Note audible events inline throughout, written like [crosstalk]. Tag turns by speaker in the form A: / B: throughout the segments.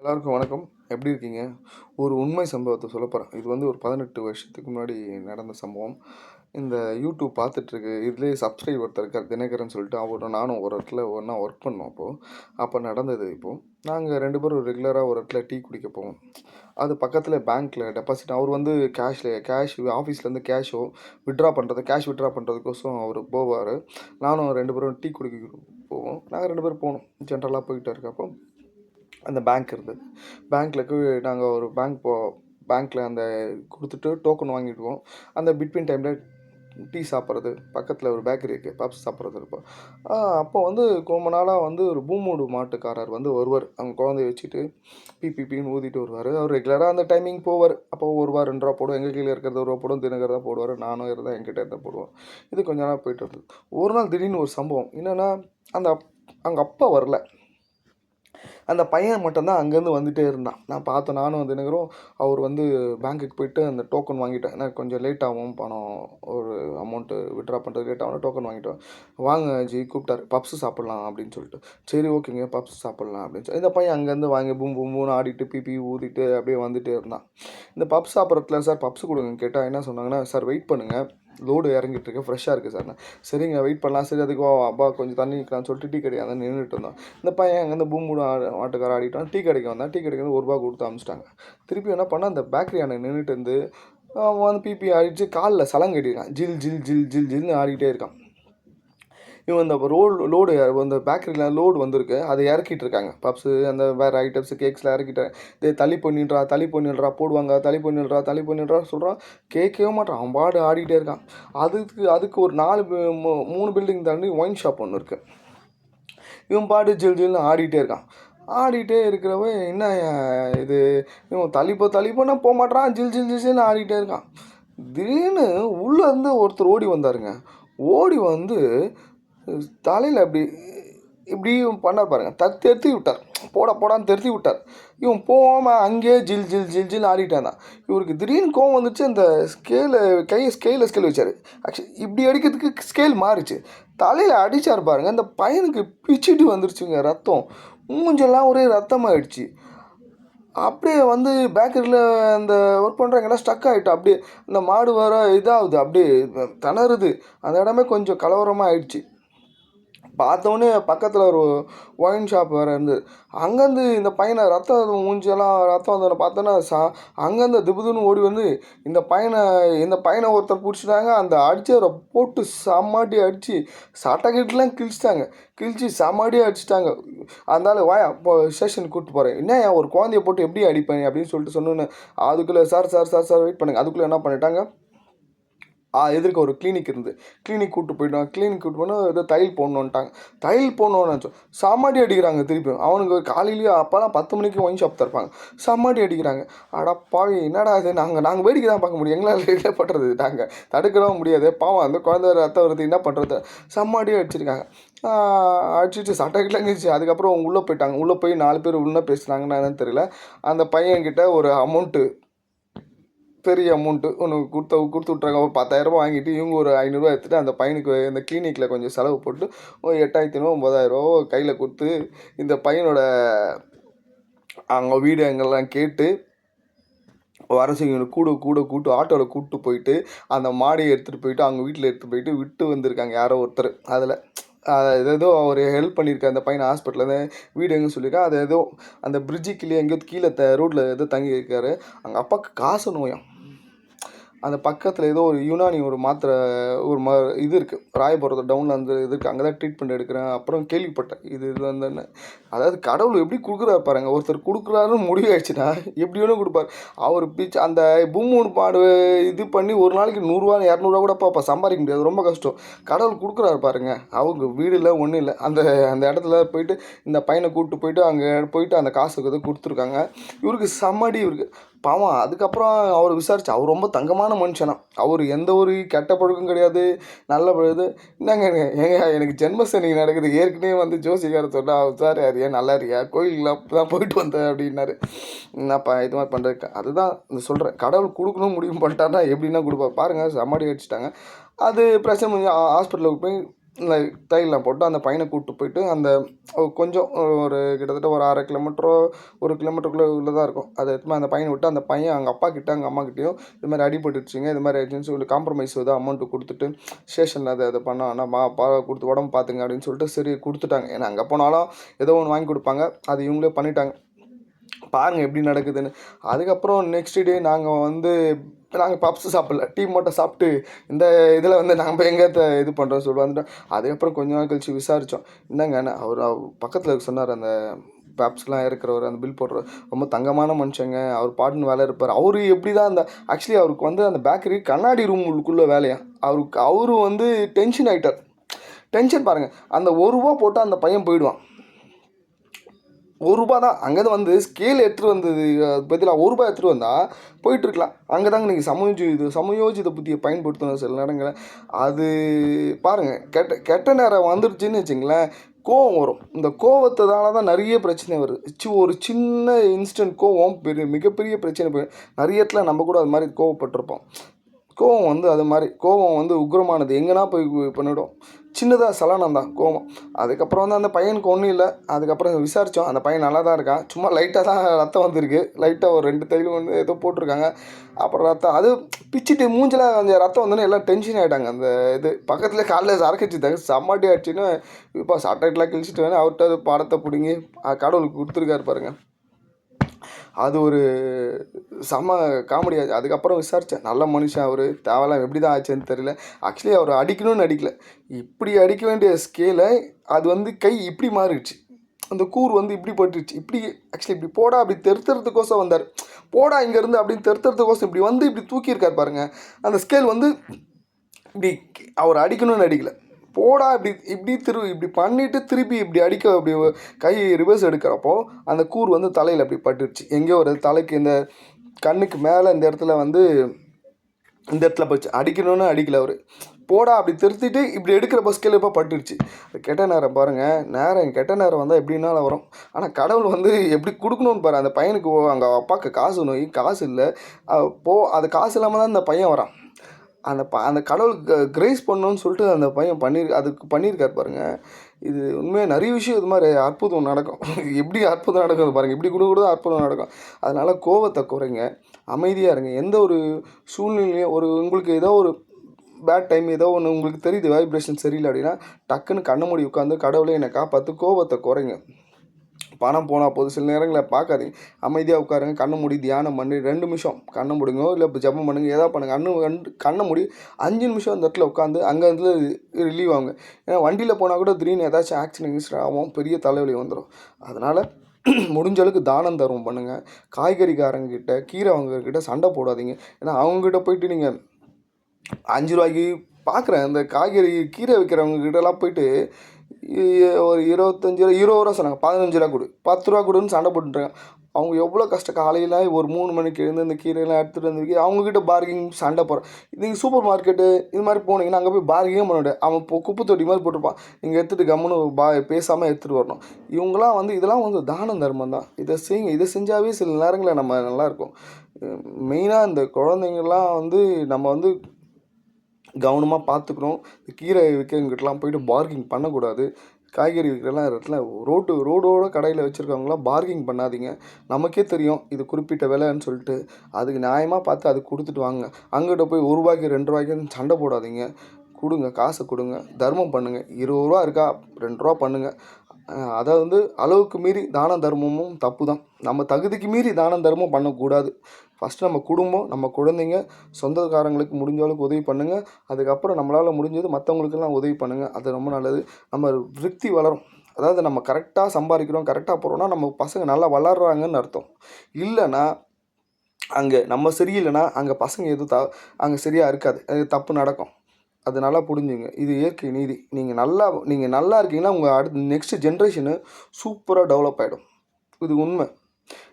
A: எல்லாருக்கும் வணக்கம். எப்படி இருக்கீங்க? ஒரு உண்மை சம்பவத்தை சொல்ல போகிறேன் இது வந்து ஒரு பதினெட்டு வருஷத்துக்கு முன்னாடி நடந்த சம்பவம். இந்த யூடியூப் பார்த்துட்ருக்கு. இதுலேயே சப்ஸ்கிரைப் ஒருத்தர் இருக்கார் தினகரன் சொல்லிட்டு. அவரோட நானும் ஒரு இடத்துல ஒன்றா ஒர்க் பண்ணோம் அப்போது அப்போ நடந்தது இப்போது நாங்கள் ரெண்டு பேரும் ரெகுலராக ஒரு இடத்துல டீ குடிக்க போவோம். அது பக்கத்தில் பேங்க்கில் டெபாசிட் அவர் வந்து கேஷில் கேஷ் ஆஃபீஸ்லேருந்து கேஷோ விட்ரா பண்ணுறது கேஷ் விட்ரா பண்ணுறதுக்கோசம் அவர் போவார். நானும் ரெண்டு பேரும் டீ குடிக்க போவோம். நாங்கள் ரெண்டு பேரும் போனோம். ஜென்ரலாக போயிட்டு இருக்கப்போ அந்த பேங்க் இருந்தது பேங்க்கில் நாங்கள் ஒரு பேங்க் போ பேங்க்கில் அந்த கொடுத்துட்டு டோக்கன் வாங்கிடுவோம். அந்த பிட்வீன் டைமில் டீ சாப்பிட்றது பக்கத்தில் ஒரு பேக்கரி இருக்குது பப்ஸ் சாப்பிட்றது இருப்போம் அப்போ வந்து ரொம்ப நாளாக வந்து ஒரு பூமூடு மாட்டுக்காரர் வந்து வருவார். அவங்க குழந்தைய வச்சுட்டு பிபிபின்னு ஊதிட்டு வருவார். அவர் ரெகுலராக அந்த டைமிங் போவார். அப்போ ஒரு ரூபா ரெண்டு ரூபா போடும் எங்கள் கீழே இருக்கிறத ஒரு ரூபா போடும் தினகர் தான் போடுவார். நானும் இருந்தால் என்கிட்ட இருந்தால் போடுவோம். இது கொஞ்ச நாள் போயிட்டு இருந்தது. ஒரு நாள் திடீர்னு ஒரு சம்பவம். என்னென்னா அந்த அப் அவங்க அப்பா வரல. அந்த பையன் மட்டும்தான் அங்கேருந்து வந்துகிட்டே இருந்தான். நான் பார்த்தேன் நானும் தினகரும் அவர் வந்து பேங்க்குக்கு போயிட்டு அந்த டோக்கன் வாங்கிட்டேன் எனக்கு கொஞ்சம் லேட் ஆகும் பணம் ஒரு அமௌண்ட்டு விட்ரா பண்ணுறது லேட் ஆகும் டோக்கன் வாங்கிட்டோம். வாங்க ஜி கூப்பிட்டாரு. பப்ஸு சாப்பிட்லாம் அப்படின்னு சொல்லிட்டு. சரி ஓகேங்க பப்ஸ் சாப்பிட்லாம் அப்படின்னு சொல்லி. இந்த பையன் அங்கேருந்து வாங்கி பூம் பூம் பூன்னு ஆடிட்டு பிபி ஊதிட்டு அப்படியே வந்துட்டே இருந்தான். இந்த பப்ஸ் சாப்பிட்றதுல சார் பப்ஸ் கொடுங்க. கேட்டால் என்ன சொன்னாங்கன்னா சார் வெயிட் பண்ணுங்கள் லோடு இறங்கிட்டு இருக்கு ஃப்ரெஷ்ஷாக இருக்குது சார் சரிங்க வெயிட் பண்ணலாம். சரி அதுக்கு அப்பா கொஞ்சம் தண்ணி நிற்கலாம்னு சொல்லிட்டு டீ கிடையாது வந்து நின்றுட்டு இருந்தோம். இந்த பையன் அங்கேருந்து பூமூடு ஆட்டுக்கார ஆடிட்டான். டீ கடைக்கு வந்தான். டீ கடைக்கு வந்து ஒரு ரூபா கொடுத்து அமிச்சிட்டாங்க. திருப்பி என்ன பண்ணால் அந்த பேக்கரி அண்ணன் நின்றுட்டு இருந்து அவன் வந்து பிபி ஆடிச்சு காலில் சலங்க ஜில் ஜில் ஜில் ஜில் ஜில்னு ஆடிக்கிட்டே இருக்கான். இவன் அந்த ரோடு லோடு அந்த பேக்கரியில் லோடு வந்திருக்கு. அதை இறக்கிட்டு இருக்காங்க. பப்ஸு அந்த வேறு ஐட்டம்ஸ் கேக்ஸ்லாம் இறக்கிட்டு டேய் தள்ளி பண்ணிடுறா தள்ளி பண்ணிடுறா போடுவாங்க. தள்ளி பண்ணிடுறா தள்ளி பண்ணிடுறா சொல்கிறான் கேட்கவே மாட்டான். அவன் பாடு ஆடிட்டே இருக்கான். அதுக்கு அதுக்கு ஒரு நாலு மூ- மூணு பில்டிங் தாண்டி ஒயின் ஷாப் ஒன்று இருக்குது இவன் பாடு ஜில் ஜில்னு ஆடிட்டே இருக்கான். ஆடிட்டே இருக்கிறவ என்ன இது? இவன் தள்ளிப்போ தள்ளிப்போனா போக மாட்டான். ஜில் ஜில் ஜில் ஜில்னு ஆடிட்டே இருக்கான். திடீர்னு உள்ளேருந்து ஒருத்தர் ஓடி வந்தாருங்க. ஓடி வந்து தலையில் அப்படி இப்படி பண்ணார் பாருங்க. த தெருத்தி விட்டார். போட போடான்னு தெருத்தி விட்டார். இவன் போகாமல் அங்கேயே ஜில் ஜில் ஜில் ஜில் ஆடிட்டான் தான். இவருக்கு திடீர்னு கோவம் வந்துச்சு. அந்த ஸ்கேலு கையை ஸ்கேலில் ஸ்கேல் வச்சார். ஆக்சுவலி இப்படி அடிக்கிறதுக்கு ஸ்கேல் மாறிச்சு. தலையில் அடிச்சார் பாருங்க. அந்த பையனுக்கு பிச்சுட்டு வந்துருச்சுங்க ரத்தம். மூஞ்செல்லாம் ஒரே ரத்தமாகிடுச்சு அப்படியே வந்து பேக்கரியில் அந்த ஒர்க் பண்ணுறவங்கெல்லாம் ஸ்டக் ஆகிட்டோம் அப்படியே அந்த மாடு வர இதாகுது. அப்படியே தணறுது. அந்த இடமே கொஞ்சம் கலவரமாக ஆயிடுச்சு பார்த்தோன்னே பக்கத்தில் ஒரு ஒயின் ஷாப் வேறு இருந்தது. அங்கேருந்து இந்த பையனை ரத்தம் மூஞ்செல்லாம் ரத்தம் வந்தவனை பார்த்தோன்னா சா அங்கேருந்து திபுதுன்னு ஓடி வந்து இந்த பையனை இந்த பையனை ஒருத்தர் பிடிச்சிட்டாங்க. அந்த அடிச்சவரை போட்டு செம்மாட்டி அடித்து சட்டக்கிட்டலாம் கிழிச்சிட்டாங்க. கிழிச்சு செம்மாடி அடிச்சிட்டாங்க. அதனால வாயா இப்போ ஸ்டேஷனுக்கு கூப்பிட்டு போகிறேன் என்ன ஏன் ஒரு குழந்தைய போட்டு எப்படி அடிப்பேன் அப்படின்னு சொல்லிட்டு சொன்னோன்னே அதுக்குள்ளே sir sir sir sir wait பண்ணுங்க. அதுக்குள்ளே என்ன பண்ணிட்டாங்க? எதிர்க்க ஒரு கிளினிக் இருந்து. கிளினிக் கூப்பிட்டு போயிட்டாங்க கிளினிக் கூப்பிட்டு போனால் ஏதோ தையல் போடணுன்ட்டாங்க தையல் போடணுன்னு நினச்சோம். சமாடி அடிக்கிறாங்க திருப்பி. அவனுக்கு காலையிலேயே அப்போலாம் பத்து மணிக்கு ஒயின் ஷாப் திறப்பாங்க. சமாடி அடிக்கிறாங்க. அடப்பாவி என்னடா இது? நாங்கள் நாங்கள் வேடிக்கை தான் பார்க்க முடியும். எங்களால் என்ன பண்ணுறது நாங்கள் தடுக்கவும் முடியாது. பாவம் அந்த குழந்தை ரத்தம் வருது. என்ன பண்ணுறது சமாடியே அடிச்சிருக்காங்க. அடிச்சுட்டு சட்டைக்கெல்லாம் இருந்துச்சு. அதுக்கப்புறம் உள்ளே போயிட்டாங்க. உள்ளே போய் நாலு பேர் உள்ளே பேசுனாங்கன்னா என்னன்னு தெரியல. அந்த பையன்கிட்ட ஒரு அமௌண்ட்டு பெரிய அமௌண்ட்டு ஒன்று கொடுத்த கொடுத்து விட்றாங்க ஒரு பத்தாயிரரூபா வாங்கிட்டு இவங்க ஒரு ஐநூறுரூவா எடுத்துகிட்டு அந்த பையனுக்கு இந்த கிளினிக்கில் கொஞ்சம் செலவு போட்டு ஒரு எட்டாயிரத்தி ஐநூறு ஒம்பதாயிரரூவா கையில் கொடுத்து இந்த பையனோட அவங்க வீடு எங்கெல்லாம் கேட்டு வர கூட கூட கூட்டு ஆட்டோவில் கூப்பிட்டு போயிட்டு அந்த மாடியை எடுத்துகிட்டு போயிட்டு அவங்க வீட்டில் எடுத்துகிட்டு போயிட்டு விட்டு வந்திருக்காங்க யாரோ ஒருத்தர். அதில் அது ஏதோ அவர் ஹெல்ப் பண்ணியிருக்காரு அந்த பையனை ஹாஸ்பிட்டலில் வீடு எங்கே சொல்லியிருக்கா அது ஏதோ அந்த பிரிட்ஜு கீழே எங்கேயோ கீழே த ரோட்டில் ஏதோ தங்கி அங்கே அவங்க அப்பாவுக்கு காசு நோயாம். அந்த பக்கத்தில் ஏதோ ஒரு யுனானி ஒரு மாத்திரை ஒரு ம இது இருக்குது ராயபுரத்தை டவுனில் அந்த இது இருக்குது அங்கே தான் ட்ரீட்மெண்ட் எடுக்கிறேன். அப்புறம் கேள்விப்பட்டேன். இது இது வந்து அதாவது கடவுள் எப்படி கொடுக்குறாரு பாருங்க. ஒருத்தர் கொடுக்குறாருன்னு முடிவாயிடுச்சுன்னா எப்படி வேணும் கொடுப்பார். அவர் பிச்சு அந்த பூமூணு பாடு இது பண்ணி ஒரு நாளைக்கு நூறுரூவா இரநூறுவா கூட பாப்பா சம்பாதிக்க முடியாது. ரொம்ப கஷ்டம். கடவுள் கொடுக்குறாரு பாருங்க. அவங்க வீடு இல்லை ஒன்றும் இல்லை. அந்த அந்த இடத்துல போயிட்டு இந்த பையனை கூப்பிட்டு போயிட்டு அங்கே போயிட்டு அந்த காசுக்கு இது கொடுத்துருக்காங்க. இவருக்கு சம்மடி இவருக்கு பாவம் அதுக்கப்புறம் அவர் விசாரிச்சு அவர் ரொம்ப தங்கமான மனுஷனா. அவர் எந்த ஒரு கெட்ட பழக்கம் கிடையாது நல்ல பழுது என்னங்க ஏங்க எனக்கு ஜென்மசனி நடக்குது ஏற்கனவே வந்து ஜோசிகார அவர் சார் யார் ஏன் நல்லா இருக்கியா? கோயிலுக்குலாம் தான் போயிட்டு வந்தேன் அப்படின்னாரு. என்னப்பா இது மாதிரி பண்ணுறதுக்கு அதுதான் இந்த சொல்கிறேன் கடவுள் கொடுக்கணும் முடிவு பண்ணிட்டாருன்னா எப்படின்னா கொடுப்பா பாருங்கள் சமாடி அடிச்சிட்டாங்க. அது பிரச்சனை ஹாஸ்பிட்டலுக்கு போய் இந்த போட்டு அந்த பையனை கூப்பிட்டு போயிட்டு அந்த கொஞ்சம் ஒரு கிட்டத்தட்ட ஒரு அரை கிலோமீட்டரோ ஒரு கிலோமீட்டருக்குள்ளே உள்ளே தான் இருக்கும். அதை எடுத்துமே அந்த பையனை விட்டு அந்த பையன் அவங்க அப்பா கிட்ட அவங்க அம்மா கிட்டேயும் இது மாதிரி அடிபட்டுருச்சுங்க இது மாதிரி ஆயிடுச்சுன்னு சொல்லி காம்ப்ரமைஸ் ஏதோ அமௌண்ட்டு கொடுத்துட்டு ஸ்டேஷனில் அதை அதை பண்ண ஆனால் மா பா கொடுத்து உடம்பு பார்த்துங்க அப்படின்னு சொல்லிட்டு சரி கொடுத்துட்டாங்க. ஏன்னா அங்கே போனாலும் ஏதோ ஒன்று வாங்கி கொடுப்பாங்க. அது இவங்களே பண்ணிட்டாங்க. பாருங்கள் எப்படி நடக்குதுன்னு. அதுக்கப்புறம் நெக்ஸ்ட் டே நாங்கள் வந்து நாங்கள் பப்ஸ் சாப்பிட்ல. டீ மட்டும் சாப்பிட்டு இந்த இதில் வந்து நம்ம எங்கே இது பண்ணுறோம் சொல்லி வந்துட்டோம். அதுக்கப்புறம் கொஞ்ச நாள் கழிச்சு விசாரித்தோம் என்னங்க அவர் பக்கத்தில் சொன்னார் அந்த பேப்ஸ்லாம் இருக்கிறவர் அந்த பில் போடுற ரொம்ப தங்கமான மனுஷங்க. அவர் பாட்டுன்னு வேலை இருப்பார். அவர் எப்படி தான் அந்த ஆக்சுவலி அவருக்கு வந்து அந்த பேக்கரி கண்ணாடி ரூம் உள்ளுக்குள்ளே வேலையா? அவருக்கு அவரும் வந்து டென்ஷன் ஆகிட்டார் டென்ஷன் பாருங்கள் அந்த ஒரு ரூபா போட்டால் அந்த பையன் போயிடுவான். ஒரு ரூபா தான். அங்கேருந்து வந்து ஸ்கேல் எடுத்துகிட்டு வந்தது பதிலாக ஒரு ரூபா எடுத்துகிட்டு வந்தால் போயிட்டுருக்கலாம் அங்கே தாங்க நீங்கள் சமயோஜி இது சமயோஜித புத்தியை பயன்படுத்தணும் சில நேரங்களில். அது பாருங்கள் கெட்ட கெட்ட நேரம் வந்துடுச்சுன்னு வச்சுங்களேன் கோவம் வரும். இந்த கோவத்ததால தான் நிறைய பிரச்சனை வருது. சி ஒரு சின்ன இன்ஸ்டன்ட் கோவம் பெரிய மிகப்பெரிய பிரச்சனை போய் நிறைய இடத்துல நம்ம கூட அது மாதிரி கோவப்பட்டிருப்போம். கோவம் வந்து அது மாதிரி கோவம் வந்து உக்ரமானது எங்கன்னா போய் பண்ணிவிடும் சின்னதாக சலனம் தான் கோவம். அதுக்கப்புறம் வந்து அந்த பையனுக்கு ஒன்றும் இல்லை. அதுக்கப்புறம் விசாரித்தோம் அந்த பையன் நல்லா தான் இருக்கான். சும்மா லைட்டாக தான் ரத்தம் வந்திருக்கு. லைட்டாக ஒரு ரெண்டு தையிலும் வந்து ஏதோ போட்டிருக்காங்க. அப்புறம் ரத்தம் அது பிச்சுட்டு மூஞ்சில் அந்த ரத்தம் வந்தோன்னே எல்லாம் டென்ஷன் ஆகிட்டாங்க அந்த இது பக்கத்தில் காலையில் சரக்கு வச்சுட்டாங்க செம்மாட்டி ஆச்சுன்னு இப்போ சட்டைட்லாம் கிழிச்சிட்டு வேணும் அவர்கிட்ட அது படத்தை பிடுங்கி கடவுளுக்கு கொடுத்துருக்காரு பாருங்கள் அது ஒரு செம காமெடியாக அதுக்கப்புறம் விசாரித்தேன் நல்ல மனுஷன் அவர். தேவையில்லாம் எப்படி தான் ஆச்சுன்னு தெரியல. ஆக்சுவலி அவர் அடிக்கணும்னு அடிக்கல இப்படி அடிக்க வேண்டிய ஸ்கேலை அது வந்து கை இப்படி மாறிடுச்சு. அந்த கூர் வந்து இப்படி பட்டுருச்சு இப்படி ஆக்சுவலி இப்படி போடா அப்படி தெருத்துறதுக்கோசம் வந்தார். போடா இங்கேருந்து அப்படின்னு தெருத்துறதுக்கோசம் இப்படி வந்து இப்படி தூக்கியிருக்கார் பாருங்கள் அந்த ஸ்கேல் வந்து இப்படி அவர் அடிக்கணும்னு அடிக்கலை போடா இப்படி இப்படி திரு இப்படி பண்ணிட்டு திருப்பி இப்படி அடிக்க அப்படி கை ரிவர்ஸ் எடுக்கிறப்போ அந்த கூர் வந்து தலையில் அப்படி பட்டுருச்சு. எங்கேயோ ஒரு தலைக்கு இந்த கண்ணுக்கு மேலே இந்த இடத்துல வந்து இந்த இடத்துல போச்சு. அடிக்கணும்னு அடிக்கல அவர். போடா அப்படி திருத்திட்டு இப்படி எடுக்கிற பஸ்கில் இப்போ பட்டுருச்சு. கெட்ட நேரம் பாருங்கள் நேரம் கெட்ட நேரம் வந்தால் எப்படின்னாலும் வரும். ஆனால் கடவுள் வந்து எப்படி கொடுக்கணும்னு பாரு அந்த பையனுக்கு அங்கே அப்பாவுக்கு காசு நோய் காசு இல்லை. போ அது காசு இல்லாமல் தான் இந்த பையன் வரான். அந்த ப அந்த கடவுளுக்கு கிரேஸ் பண்ணணும்னு சொல்லிட்டு அந்த பையன் பண்ணிரு அதுக்கு பண்ணியிருக்காரு பாருங்கள் இது உண்மையாக நிறைய விஷயம் இது மாதிரி அற்புதம் நடக்கும். [laughs] எப்படி அற்புதம் நடக்கும் பாருங்கள் இப்படி கூட கூட அற்புதம் நடக்கும். அதனால் கோவத்தை குறைங்க. அமைதியாக இருங்க. எந்த ஒரு சூழ்நிலையும் ஒரு உங்களுக்கு ஏதோ ஒரு பேட் டைம் ஏதோ ஒன்று உங்களுக்கு தெரியுது வைப்ரேஷன் சரியில்லை அப்படின்னா டக்குன்னு கண்ண மூடி உட்காந்து கடவுளே என்னை காப்பாற்று கோவத்தை குறைங்க. பணம் போனால் போது சில நேரங்களில் பார்க்காதீங்க. அமைதியாக உட்காருங்க. கண்ணை மூடி தியானம் பண்ணி. ரெண்டு நிமிஷம் கண்ணை மூடுங்க. இல்லை இப்போ ஜபம் பண்ணுங்க. ஏதாவது பண்ணுங்க. கண்ணு கண்ணை மூடி அஞ்சு நிமிஷம் அந்த இடத்துல உட்காந்து அங்கே இருந்து ரிலீவ் ஆகுங்க. ஏன்னா வண்டியில் போனால் கூட திடீர்னு ஏதாச்சும் ஆக்சிடென்ட் கிக்சிடென்ட் ஆகும். பெரிய தலைவலி வந்துடும் அதனால் முடிஞ்ச அளவுக்கு தானம் தர்மம் பண்ணுங்கள் காய்கறிக்காரங்கிட்ட கீரை வாங்குறக்கிட்ட சண்டை போடாதீங்க. ஏன்னா அவங்ககிட்ட போயிட்டு நீங்கள் அஞ்சு ரூபாய்க்கு பார்க்குறேன் இந்த காய்கறி கீரை விற்கிறவங்க கிட்டலாம் போயிட்டு ஒரு இருபத்தஞ்சி ரூபா இருபது ரூபா சொன்னாங்க. பதினஞ்சு ரூபா கொடு. பத்து ரூபா கொடுன்னு சண்டை போட்டுருக்காங்க அவங்க எவ்வளோ கஷ்டம்? காலையில் ஒரு மூணு மணிக்கு எழுந்து இந்த கீரையெல்லாம் எடுத்துகிட்டு வந்து அவங்கக்கிட்ட பார்கிங் சண்டை போகிறேன் நீங்கள் சூப்பர் மார்க்கெட்டு இது மாதிரி போனீங்கன்னா அங்கே போய் பார்கிங்கே பண்ண அவன் இப்போ குப்பை தொட்டி மாதிரி போட்டிருப்பான். நீங்கள் எடுத்துகிட்டு கம்முன்னு பா பேசாமல் எடுத்துகிட்டு வரணும். இவங்களாம் வந்து இதெல்லாம் வந்து தானம் தர்மம் தான். இதை செய்யுங்க. இதை செஞ்சாவே சில நேரங்களில் நம்ம நல்லாயிருக்கும் மெயினாக இந்த குழந்தைங்கள்லாம் வந்து நம்ம வந்து கவனமாக பார்த்துக்கணும் இந்த கீரை விற்கிறவங்ககிட்டலாம் போயிட்டு பார்கிங் பண்ணக்கூடாது. காய்கறி விற்கிறலாம் இடத்துல ரோட்டு ரோடோட கடையில் வச்சுருக்கவங்களாம் பார்கிங் பண்ணாதீங்க. நமக்கே தெரியும் இது குறிப்பிட்ட விலைன்னு சொல்லிட்டு. அதுக்கு நியாயமாக பார்த்து அது கொடுத்துட்டு வாங்க. அங்கிட்ட போய் ஒரு ரூபாய்க்கு ரெண்டு ரூபாய்க்குன்னு சண்டை போடாதீங்க. கொடுங்க காசை கொடுங்க. தர்மம் பண்ணுங்கள் இருபது ரூபா இருக்கா? ரெண்டு ரூபா பண்ணுங்கள் அதாவது வந்து அளவுக்கு மீறி தான தர்மமும் தப்பு தான் நம்ம தகுதிக்கு மீறி தானம் தர்மம் பண்ணக்கூடாது. ஃபஸ்ட்டு நம்ம குடும்பம் நம்ம குழந்தைங்க சொந்தக்காரங்களுக்கு முடிஞ்ச அளவுக்கு உதவி பண்ணுங்கள் அதுக்கப்புறம் நம்மளால் முடிஞ்சது மற்றவங்களுக்கெல்லாம் உதவி பண்ணுங்கள் அது ரொம்ப நல்லது. நம்ம விருத்தி வளரும். அதாவது நம்ம கரெக்டாக சம்பாதிக்கிறோம் கரெக்டாக போகிறோன்னா நம்ம பசங்க நல்லா வளர்கிறாங்கன்னு அர்த்தம். இல்லைன்னா அங்கே நம்ம சரியில்லைன்னா அங்கே பசங்க எதுவும் த அங்கே சரியாக இருக்காது. அது தப்பு நடக்கும். அது நல்லா புரிஞ்சுங்க. இது இயற்கை நீதி. நீங்கள் நல்லா நீங்கள் நல்லா இருக்கீங்கன்னா உங்கள் அடுத்த நெக்ஸ்ட் ஜென்ரேஷனு சூப்பராக டெவலப் ஆகிடும் இது உண்மை.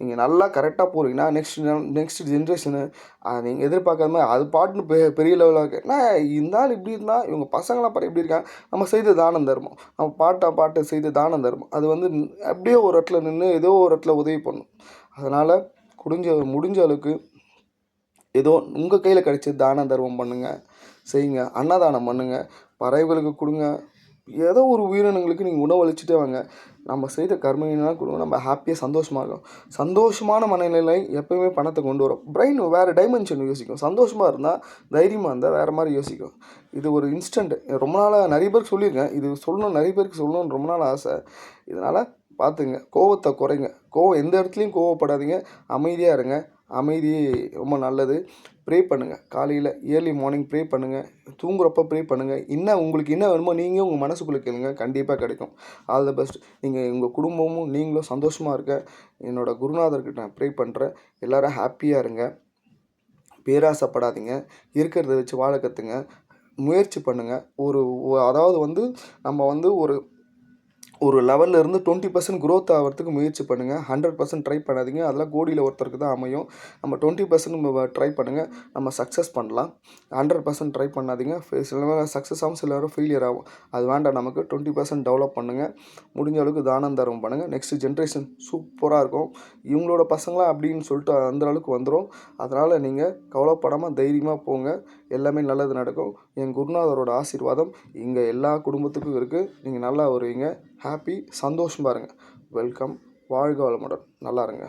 A: நீங்கள் நல்லா கரெக்டாக போகிறீங்கன்னா நெக்ஸ்ட் நெக்ஸ்ட் ஜென்ரேஷனு நீங்கள் எதிர்பார்க்காத மாதிரி அது பாட்டுன்னு பெ பெரிய லெவலாக இருக்குது என்ன இருந்தாலும் இப்படி இருந்தால் இவங்க பசங்களாம் பாரு இப்படி இருக்காங்க. நம்ம செய்த தானம் தர்மம். நம்ம பாட்டாக பாட்டு செய்த தானம் தர்மம். அது வந்து அப்படியே ஒரு இடத்துல நின்று ஏதோ ஒரு இடத்துல உதவி பண்ணும். அதனால் முடிஞ்ச முடிஞ்ச அளவுக்கு ஏதோ உங்கள் கையில் கிடைச்ச தான தர்மம் பண்ணுங்கள் செய்யுங்க. அன்னதானம் பண்ணுங்கள் பறவைகளுக்கு கொடுங்க. ஏதோ ஒரு உயிரினங்களுக்கு நீங்கள் உணவளிச்சுட்டே வாங்க. நம்ம செய்த கர்மையினால் கொடுங்க. நம்ம ஹாப்பியாக சந்தோஷமாக இருக்கும். சந்தோஷமான மனநிலை எப்போயுமே பணத்தை கொண்டு வரும். பிரெயின் வேறு டைமென்ஷன் யோசிக்கும். சந்தோஷமாக இருந்தால் தைரியமாக இருந்தால் வேறு மாதிரி யோசிக்கும். இது ஒரு இன்ஸ்டன்ட் ரொம்ப நாளாக நிறைய பேருக்கு சொல்லியிருக்கேன். இது சொல்லணும் நிறைய பேருக்கு சொல்லணும்னு ரொம்ப நாள் ஆசை. இதனால் பார்த்துங்க. கோவத்தை குறைங்க. கோவம் எந்த இடத்துலையும் கோவப்படாதீங்க. அமைதியாக இருங்க. அமைதி ரொம்ப நல்லது. ப்ரே பண்ணுங்கள் காலையில் இயர்லி மார்னிங் ப்ரே பண்ணுங்கள் தூங்குறப்ப ப்ரே பண்ணுங்கள் என்ன உங்களுக்கு என்ன வேணுமோ நீங்கள் உங்கள் மனசுக்குள்ளே கேளுங்க. கண்டிப்பாக கிடைக்கும். ஆல் த பெஸ்ட் நீங்கள் உங்கள் குடும்பமும் நீங்களும் சந்தோஷமாக இருக்க. என்னோடய குருநாதர்கிட்ட நான் ப்ரே பண்ணுறேன் எல்லோரும் ஹாப்பியாக இருங்க. பேராசைப்படாதீங்க. இருக்கிறத வச்சு வாழ கற்றுங்க முயற்சி பண்ணுங்கள் ஒரு அதாவது வந்து நம்ம வந்து ஒரு ஒரு லெவலில் இருந்து டுவெண்ட்டி பர்சன்ட் க்ரோத் ஆகிறதுக்கு முயற்சி பண்ணுங்கள் ஹண்ட்ரட் பர்சன்ட் ட்ரை பண்ணாதீங்க. அதெல்லாம் கோடியில் ஒருத்தருக்கு தான் அமையும். நம்ம டுவெண்ட்டி பர்சன்ட் ட்ரை பண்ணுங்கள் நம்ம சக்ஸஸ் பண்ணலாம். ஹண்ட்ரட் பர்சன்ட் ட்ரை பண்ணாதீங்க. சில நேரம் சக்ஸஸ் ஆகும் சில நேரம் ஃபெயிலியர் ஆகும். அது வேண்டாம். நமக்கு டுவெண்ட்டி பர்சன்ட் டெவலப் பண்ணுங்கள் முடிஞ்ச அளவுக்கு தானம் தரம் பண்ணுங்கள் நெக்ஸ்ட் ஜென்ரேஷன் சூப்பராக இருக்கும். இவங்களோட பசங்களா அப்படின்னு சொல்லிட்டு அந்த அளவுக்கு வந்துடும் அதனால் நீங்கள் கவலைப்படாமல் தைரியமாக போங்க. எல்லாமே நல்லது நடக்கும். என் குருநாதரோட ஆசீர்வாதம் இங்கே எல்லா குடும்பத்துக்கும் இருக்குது நீங்கள் நல்லா வருவீங்க. ஹாப்பி சந்தோஷம் பாருங்கள் வெல்கம் வாழ்க வளமுடன். நல்லா இருங்க.